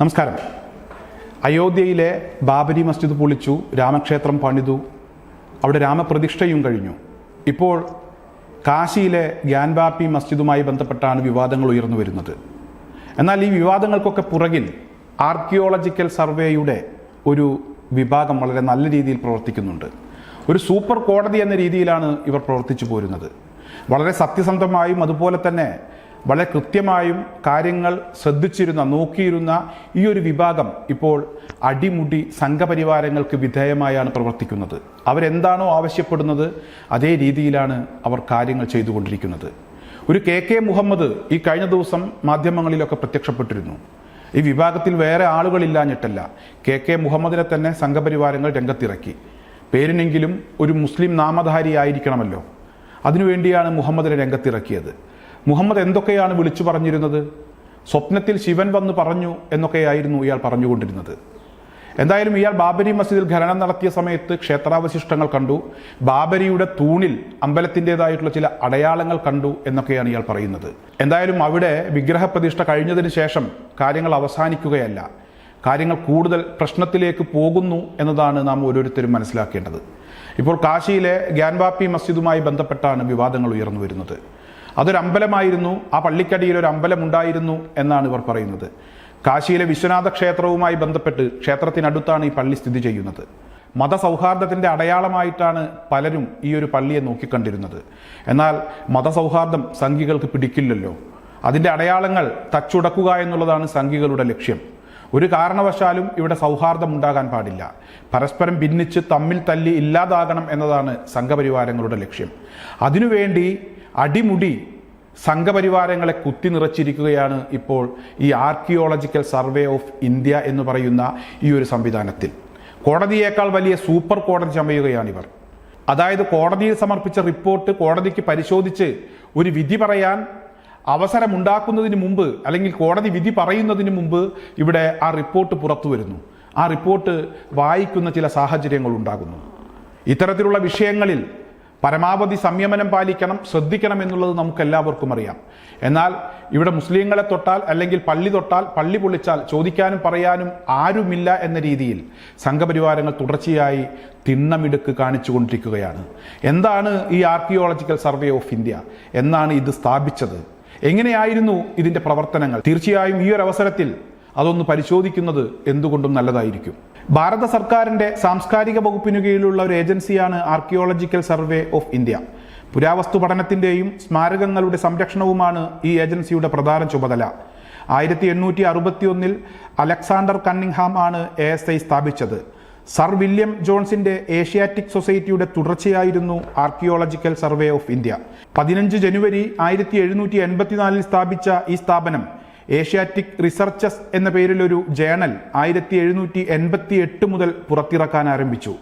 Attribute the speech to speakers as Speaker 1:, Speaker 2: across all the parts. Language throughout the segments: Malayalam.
Speaker 1: നമസ്കാരം. അയോധ്യയിലെ ബാബരി മസ്ജിദ് പൊളിച്ചു രാമക്ഷേത്രം പണിതു. അവിടെ രാമപ്രതിഷ്ഠയും കഴിഞ്ഞു. ഇപ്പോൾ കാശിയിലെ ഗ്യാൻബാപ്പി മസ്ജിദുമായി ബന്ധപ്പെട്ടാണ് വിവാദങ്ങൾ ഉയർന്നു വരുന്നത്. എന്നാൽ ഈ വിവാദങ്ങൾക്കൊക്കെ പുറകിൽ ആർക്കിയോളജിക്കൽ സർവേയുടെ ഒരു വിഭാഗം വളരെ നല്ല രീതിയിൽ പ്രവർത്തിക്കുന്നുണ്ട്. ഒരു സൂപ്പർ കോടതി എന്ന രീതിയിലാണ് ഇവർ പ്രവർത്തിച്ചു പോരുന്നത്. വളരെ സത്യസന്ധമായും അതുപോലെ തന്നെ വളരെ കൃത്യമായും കാര്യങ്ങൾ ശ്രദ്ധിച്ചിരുന്ന നോക്കിയിരുന്ന ഈ ഒരു വിഭാഗം ഇപ്പോൾ അടിമുടി സംഘപരിവാരങ്ങൾക്ക് വിധേയമായാണ് പ്രവർത്തിക്കുന്നത്. അവരെന്താണോ ആവശ്യപ്പെടുന്നത് അതേ രീതിയിലാണ് അവർ കാര്യങ്ങൾ ചെയ്തുകൊണ്ടിരിക്കുന്നത്. ഒരു കെ കെ മുഹമ്മദ് ഈ കഴിഞ്ഞ ദിവസം മാധ്യമങ്ങളിലൊക്കെ പ്രത്യക്ഷപ്പെട്ടിരുന്നു. ഈ വിഭാഗത്തിൽ വേറെ ആളുകളില്ലാഞ്ഞിട്ടല്ല കെ കെ മുഹമ്മദിനെ തന്നെ സംഘപരിവാരങ്ങൾ രംഗത്തിറക്കി. പേരിനെങ്കിലും ഒരു മുസ്ലിം നാമധാരി ആയിരിക്കണമല്ലോ അതിനുവേണ്ടിയാണ് മുഹമ്മദിനെ രംഗത്തിറക്കിയത്. മുഹമ്മദ് എന്തൊക്കെയാണ് വിളിച്ചു പറഞ്ഞിരുന്നത്? സ്വപ്നത്തിൽ ശിവൻ വന്ന് പറഞ്ഞു എന്നൊക്കെയായിരുന്നു ഇയാൾ പറഞ്ഞുകൊണ്ടിരുന്നത്. എന്തായാലും ഇയാൾ ബാബരി മസ്ജിദിൽ ഖനനം നടത്തിയ സമയത്ത് ക്ഷേത്രാവശിഷ്ടങ്ങൾ കണ്ടു. ബാബരിയുടെ തൂണിൽ അമ്പലത്തിന്റെതായിട്ടുള്ള ചില അടയാളങ്ങൾ കണ്ടു എന്നൊക്കെയാണ് ഇയാൾ പറയുന്നത്. എന്തായാലും അവിടെ വിഗ്രഹപ്രതിഷ്ഠ കഴിഞ്ഞതിന് ശേഷം കാര്യങ്ങൾ അവസാനിക്കുകയല്ല. കാര്യങ്ങൾ കൂടുതൽ പ്രശ്നത്തിലേക്ക് പോകുന്നു എന്നതാണ് നാം ഓരോരുത്തരും മനസ്സിലാക്കേണ്ടത്. ഇപ്പോൾ കാശിയിലെ ഗ്യാൻവാപ്പി മസ്ജിദുമായി ബന്ധപ്പെട്ടാണ് വിവാദങ്ങൾ ഉയർന്നു വരുന്നത്. അതൊരു അമ്പലമായിരുന്നു. ആ പള്ളിക്കടിയിൽ ഒരു അമ്പലം ഉണ്ടായിരുന്നു എന്നാണ് ഇവർ പറയുന്നത്. കാശിയിലെ വിശ്വനാഥ ക്ഷേത്രവുമായി ബന്ധപ്പെട്ട് ക്ഷേത്രത്തിനടുത്താണ് ഈ പള്ളി സ്ഥിതി ചെയ്യുന്നത്. മതസൗഹാർദ്ദത്തിന്റെ അടയാളമായിട്ടാണ് പലരും ഈ ഒരു പള്ളിയെ നോക്കിക്കണ്ടിരുന്നത്. എന്നാൽ മതസൗഹാർദ്ദം സംഘികൾക്ക് പിടിക്കില്ലല്ലോ. അതിന്റെ അടയാളങ്ങൾ തച്ചുടക്കുക എന്നുള്ളതാണ് സംഘികളുടെ ലക്ഷ്യം. ഒരു കാരണവശാലും ഇവിടെ സൗഹാർദ്ദം ഉണ്ടാകാൻ പാടില്ല. പരസ്പരം ഭിന്നിച്ച് തമ്മിൽ തല്ലി ഇല്ലാതാകണം എന്നതാണ് സംഘപരിവാരങ്ങളുടെ ലക്ഷ്യം. അതിനുവേണ്ടി അടിമുടി സംഘപരിവാരങ്ങളെ കുത്തി നിറച്ചിരിക്കുകയാണ് ഇപ്പോൾ ഈ ആർക്കിയോളജിക്കൽ സർവേ ഓഫ് ഇന്ത്യ എന്ന് പറയുന്ന ഈ ഒരു സംവിധാനത്തിൽ. കോടതിയേക്കാൾ വലിയ സൂപ്പർ കോടതി ചമയുകയാണിവർ അതായത് കോടതിയിൽ സമർപ്പിച്ച റിപ്പോർട്ട് കോടതിക്ക് പരിശോധിച്ച് ഒരു വിധി പറയാൻ അവസരമുണ്ടാക്കുന്നതിന് മുമ്പ് അല്ലെങ്കിൽ കോടതി വിധി പറയുന്നതിന് മുമ്പ് ഇവിടെ ആ റിപ്പോർട്ട് പുറത്തു വരുന്നു ആ റിപ്പോർട്ട് വായിക്കുന്ന ചില സാഹചര്യങ്ങൾ ഉണ്ടാകുന്നു. ഇത്തരത്തിലുള്ള വിഷയങ്ങളിൽ പരമാവധി സംയമനം പാലിക്കണം ശ്രദ്ധിക്കണം എന്നുള്ളത് നമുക്ക് എല്ലാവർക്കും അറിയാം. എന്നാൽ ഇവിടെ മുസ്ലിങ്ങളെ തൊട്ടാൽ അല്ലെങ്കിൽ പള്ളി തൊട്ടാൽ പള്ളി പൊളിച്ചാൽ ചോദിക്കാനും പറയാനും ആരുമില്ല എന്ന രീതിയിൽ സംഘപരിവാരങ്ങൾ തുടർച്ചയായി തിണ്ണമിടുക്ക് കാണിച്ചുകൊണ്ടിരിക്കുകയാണ്. എന്താണ് ഈ ആർക്കിയോളജിക്കൽ സർവേ ഓഫ് ഇന്ത്യ? എന്നാണ് ഇത് സ്ഥാപിച്ചത്. എങ്ങനെയായിരുന്നു ഇതിന്റെ പ്രവർത്തനങ്ങൾ? തീർച്ചയായും ഈ ഒരു അവസരത്തിൽ അതൊന്ന് പരിശോധിക്കുന്നത് എന്തുകൊണ്ടും നല്ലതായിരിക്കും. ഭാരത സർക്കാരിന്റെ സാംസ്കാരിക വകുപ്പിനു കീഴിലുള്ള ഒരു ഏജൻസിയാണ് ആർക്കിയോളജിക്കൽ സർവേ ഓഫ് ഇന്ത്യ പുരാവസ്തു പഠനത്തിന്റെയും സ്മാരകങ്ങളുടെ സംരക്ഷണവുമാണ് ഈ ഏജൻസിയുടെ പ്രധാന ചുമതല. ആയിരത്തി എണ്ണൂറ്റി അറുപത്തി ഒന്നിൽ അലക്സാണ്ടർ കണ്ണിംഗ്ഹാം ആണ് എ എസ് ഐ സ്ഥാപിച്ചത്. സർ വില്യം ജോൺസിന്റെ ഏഷ്യാറ്റിക് സൊസൈറ്റിയുടെ തുടർച്ചയായിരുന്നു ആർക്കിയോളജിക്കൽ സർവേ ഓഫ് ഇന്ത്യ. പതിനഞ്ച് ജനുവരി ആയിരത്തി എഴുന്നൂറ്റി എൺപത്തിനാലിൽ സ്ഥാപിച്ച ഈ സ്ഥാപനം ഏഷ്യാറ്റിക് റിസർച്ചസ് എന്ന പേരിലൊരു ജേണൽ ആയിരത്തി എഴുന്നൂറ്റി എൺപത്തി എട്ട് മുതൽ പുറത്തിറക്കാൻ ആരംഭിച്ചു.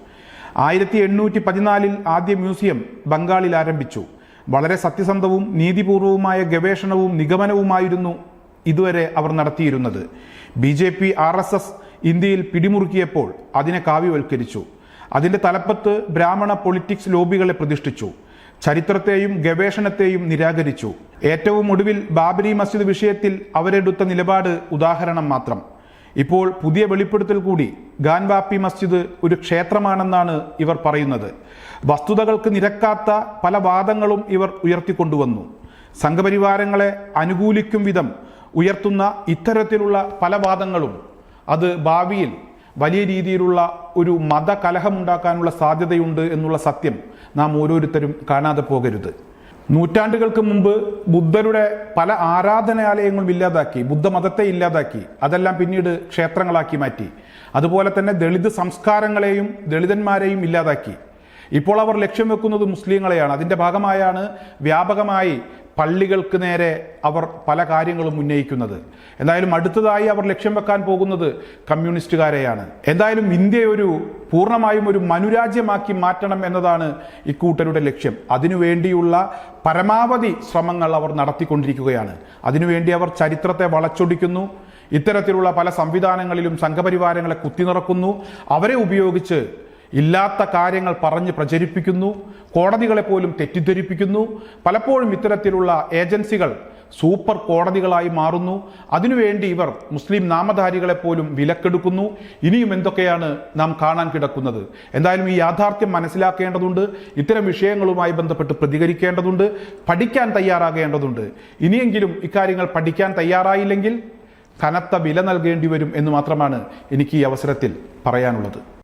Speaker 1: ആയിരത്തി എണ്ണൂറ്റി പതിനാലിൽ ആദ്യ മ്യൂസിയം ബംഗാളിൽ ആരംഭിച്ചു. വളരെ സത്യസന്ധവും നീതിപൂർവവുമായ ഗവേഷണവും നിഗമനവുമായിരുന്നു ഇതുവരെ അവർ നടത്തിയിരുന്നത്. B J P R S S ഇന്ത്യയിൽ പിടിമുറുക്കിയപ്പോൾ അതിനെ കാവ്യവൽക്കരിച്ചു. അതിന്റെ തലപ്പത്ത് ബ്രാഹ്മണ പൊളിറ്റിക്സ് ലോബികളെ പ്രതിഷ്ഠിച്ചു. ചരിത്രത്തെയും ഗവേഷണത്തെയും നിരാകരിച്ചു. ഏറ്റവും ഒടുവിൽ ബാബരി മസ്ജിദ് വിഷയത്തിൽ അവരെടുത്ത നിലപാട് ഉദാഹരണം മാത്രം. ഇപ്പോൾ പുതിയ വെളിപ്പെടുത്തൽ കൂടി ഗാൻവാപ്പി മസ്ജിദ് ഒരു ക്ഷേത്രമാണെന്നാണ് ഇവർ പറയുന്നത്. വസ്തുതകൾക്ക് നിരക്കാത്ത പല വാദങ്ങളും ഇവർ ഉയർത്തിക്കൊണ്ടുവന്നു. സംഘപരിവാരങ്ങളെ അനുകൂലിക്കും വിധം ഉയർത്തുന്ന ഇത്തരത്തിലുള്ള പല വാദങ്ങളും അത് ഭാവിയിൽ വലിയ രീതിയിലുള്ള ഒരു മതകലഹമുണ്ടാക്കാനുള്ള സാധ്യതയുണ്ട് എന്നുള്ള സത്യം നാം ഓരോരുത്തരും കാണാതെ പോകരുത്. നൂറ്റാണ്ടുകൾക്ക് മുമ്പ് ബുദ്ധരുടെ പല ആരാധനാലയങ്ങളും ഇല്ലാതാക്കി ബുദ്ധമതത്തെ ഇല്ലാതാക്കി അതെല്ലാം പിന്നീട് ക്ഷേത്രങ്ങളാക്കി മാറ്റി. അതുപോലെ തന്നെ ദളിത് സംസ്കാരങ്ങളെയും ദളിതന്മാരെയും ഇല്ലാതാക്കി. ഇപ്പോൾ അവർ ലക്ഷ്യം വെക്കുന്നത് മുസ്ലിങ്ങളെയാണ്. അതിന്റെ ഭാഗമായാണ് വ്യാപകമായി പള്ളികൾക്ക് നേരെ അവർ പല കാര്യങ്ങളും ഉന്നയിക്കുന്നത്. എന്തായാലും അടുത്തതായി അവർ ലക്ഷ്യം വെക്കാൻ പോകുന്നത് കമ്മ്യൂണിസ്റ്റുകാരെയാണ്. എന്തായാലും ഇന്ത്യ ഒരു പൂർണമായും ഒരു മനുരാജ്യമാക്കി മാറ്റണം എന്നതാണ് ഇക്കൂട്ടരുടെ ലക്ഷ്യം. അതിനുവേണ്ടിയുള്ള പരമാവധി ശ്രമങ്ങൾ അവർ നടത്തിക്കൊണ്ടിരിക്കുകയാണ്. അതിനുവേണ്ടി അവർ ചരിത്രത്തെ വളച്ചൊടിക്കുന്നു. ഇത്തരത്തിലുള്ള പല സംവിധാനങ്ങളിലും സംഘപരിവാരങ്ങളെ കുത്തിനിറക്കുന്നു. അവരെ ഉപയോഗിച്ച് ഇല്ലാത്ത കാര്യങ്ങൾ പറഞ്ഞ് പ്രചരിപ്പിക്കുന്നു കോടതികളെ പോലും തെറ്റിദ്ധരിപ്പിക്കുന്നു. പലപ്പോഴും ഇത്തരത്തിലുള്ള ഏജൻസികൾ സൂപ്പർ കോടതികളായി മാറുന്നു. അതിനുവേണ്ടി ഇവർ മുസ്ലിം നാമധാരികളെ പോലും വിലക്കെടുക്കുന്നു. ഇനിയും എന്തൊക്കെയാണ് നാം കാണാൻ കിടക്കുന്നത്? എന്തായാലും ഈ യാഥാർത്ഥ്യം മനസ്സിലാക്കേണ്ടതുണ്ട്. ഇത്തരം വിഷയങ്ങളുമായി ബന്ധപ്പെട്ട് പ്രതികരിക്കേണ്ടതുണ്ട്. പഠിക്കാൻ തയ്യാറാകേണ്ടതുണ്ട്. ഇനിയെങ്കിലും ഇക്കാര്യങ്ങൾ പഠിക്കാൻ തയ്യാറായില്ലെങ്കിൽ കനത്ത വില നൽകേണ്ടി വരും എന്ന് മാത്രമാണ് എനിക്ക് ഈ അവസരത്തിൽ പറയാനുള്ളത്.